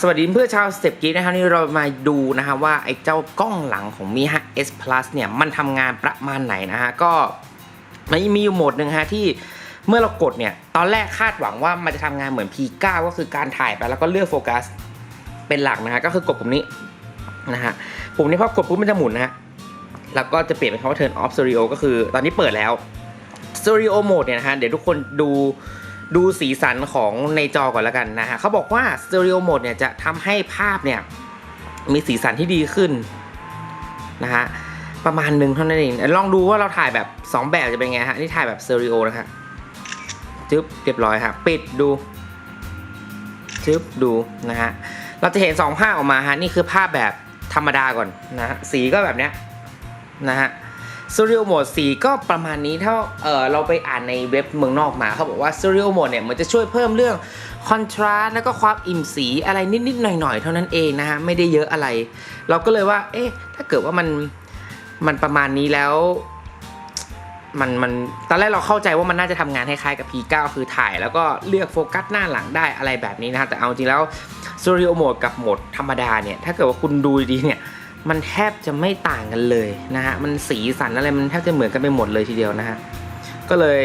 สวัสดีเพื่อนชาวสเต็ปกีนะครับนี่เรามาดูนะฮะว่าไอ้เจ้ากล้องหลังของ Mi 5 S Plus เนี่ยมันทำงานประมาณไหนนะฮะก็มันมีอยู่โหมดหนึ่งฮะที่เมื่อเรากดเนี่ยตอนแรกคาดหวังว่ามันจะทำงานเหมือน P9 ก็คือการถ่ายไปแล้วก็เลือกโฟกัสเป็นหลักนะฮะก็คือกดปุ่มนี้นะฮะปุ่มนี้พอกดปุ๊บมันจะหมุนนะฮะแล้วก็จะเปลี่ยนเป็นคำว่า turn off stereo ก็คือตอนนี้เปิดแล้ว stereo mode เนี่ยนะฮะเดี๋ยวทุกคนดู ดูสีสันของในจอก่อนแล้วกันนะฮะเขาบอกว่า stereo mode เนี่ยจะทำให้ภาพเนี่ยมีสีสันที่ดีขึ้นนะฮะประมาณหนึ่งเท่านั้นเองลองดูว่าเราถ่ายแบบ 2 แบบจะเป็นไงฮะนี่ถ่ายแบบ stereo นะฮะจึ๊บเรียบร้อยครับปิดดูจึ๊บดูนะฮะเราจะเห็น 2 ภาพออกมาฮะนี่คือภาพแบบธรรมดาก่อนนะฮะสีก็แบบเนี้ยนะฮะ Stereo Mode สีก็ประมาณนี้ถ้าเออเราไปอ่านในเว็บเมืองนอกมาเขาบอกว่า Stereo Mode เนี่ยมันจะช่วยเพิ่มเรื่อง Contrast แล้วก็ความอิ่มสีอะไรนิดๆหน่อยๆ เท่านั้นเองนะฮะ ไม่ได้เยอะอะไร เราก็เลยว่า เอ๊ะ ถ้าเกิดว่ามันมันประมาณนี้แล้ว มันมันตอนแรกเราเข้าใจว่ามันน่าจะทำงานคล้ายๆกับ P9 คือถ่าย แล้วก็เลือกโฟกัสหน้าหลังได้อะไรแบบนี้นะฮะแต่เอาจริงแล้ว Stereo Mode กับโหมดธรรมดาเนี่ยถ้าเกิดว่าคุณดูดีเนี่ย มันแทบจะไม่ต่างกันเลยนะฮะ มันสีสันอะไรมันแทบจะเหมือนกันไปหมดเลยทีเดียวนะฮะ ก็เลย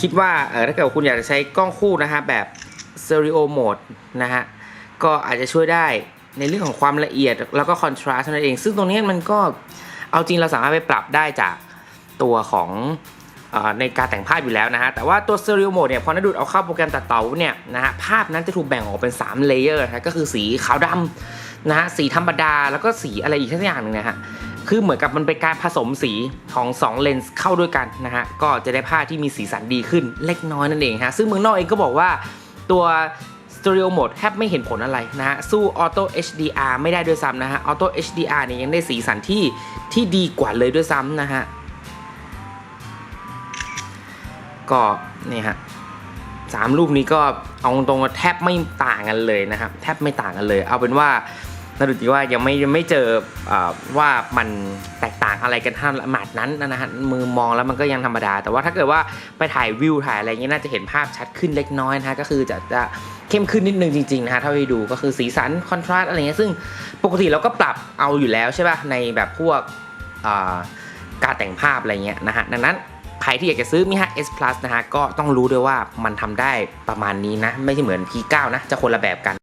คิดว่าเออถ้าเกิดคุณอยากจะใช้กล้องคู่นะฮะแบบ Stereo Mode นะฮะ ก็อาจจะช่วยได้ในเรื่องของความละเอียดแล้วก็ contrast เท่านั้นเอง ซึ่งตรงนี้มันก็เอาจริงเราสามารถไปปรับได้จากตัวของออในการแต่งภาพอยู่แล้วนะฮะ แต่ว่าตัว Stereo Mode เนี่ยพอนดูดเอาเข้าโปรแกรมตัดต่อเนี่ยนะฮะภาพนั้นจะถูกแบ่งออกเป็น3เลเยอร์นะก็คือสีขาวดำ นะฮะสีธรรมดาแล้วก็สีอะไรอีกสักอย่างหนึ่งนะฮะคือเหมือนกับมันเป็นการผสมสีของ2เลนส์เข้าด้วยกันนะฮะก็จะได้ภาพที่มีสีสันดีขึ้นเล็กน้อยนั่นเองฮะซึ่งเมืองนอกเองก็บอกว่าตัว Stereo Mode แทบไม่เห็นผลอะไรนะฮะสู้ Auto HDR ไม่ได้ด้วยซ้ำนะฮะ Auto HDR เนี่ยยังได้สีสันที่ที่ดีกว่าเลยด้วยซ้ำนะฮะก็นี่ฮะสามรูปนี้ก็เอาตรงๆแทบไม่ต่างกันเลยนะครับแทบไม่ต่างกันเลย เอาเป็นว่า นาดูจีว่ายังไม่ยังไม่เจออว่ามันแตกต่างอะไรกันขนาดนั้นนะฮะมือมองแล้วมันก็ยังธรรมดา แต่ว่าถ้าเกิดว่าไปถ่ายวิวถ่ายอะไรเงี้ยน่าจะเห็นภาพชัดขึ้นเล็กน้อยนะฮะก็คือจะจะเข้มขึ้นนิดนึงจริงๆนะฮะเท่าที่ดูก็คือสีสันคอนทราสต์อะไรเงี้ยซึ่งปกติเราก็ปรับเอาอยู่แล้วใช่ป่ะในแบบพวกการแต่งภาพอะไรเงี้ยนะฮะดังนั้นใครที่อยากจะซื้อมี 5S Plus นะฮะก็ต้องรู้ด้วยว่ามันทำได้ประมาณนี้นะ ไม่ใช่เหมือน P9 นะ จะคนละแบบกัน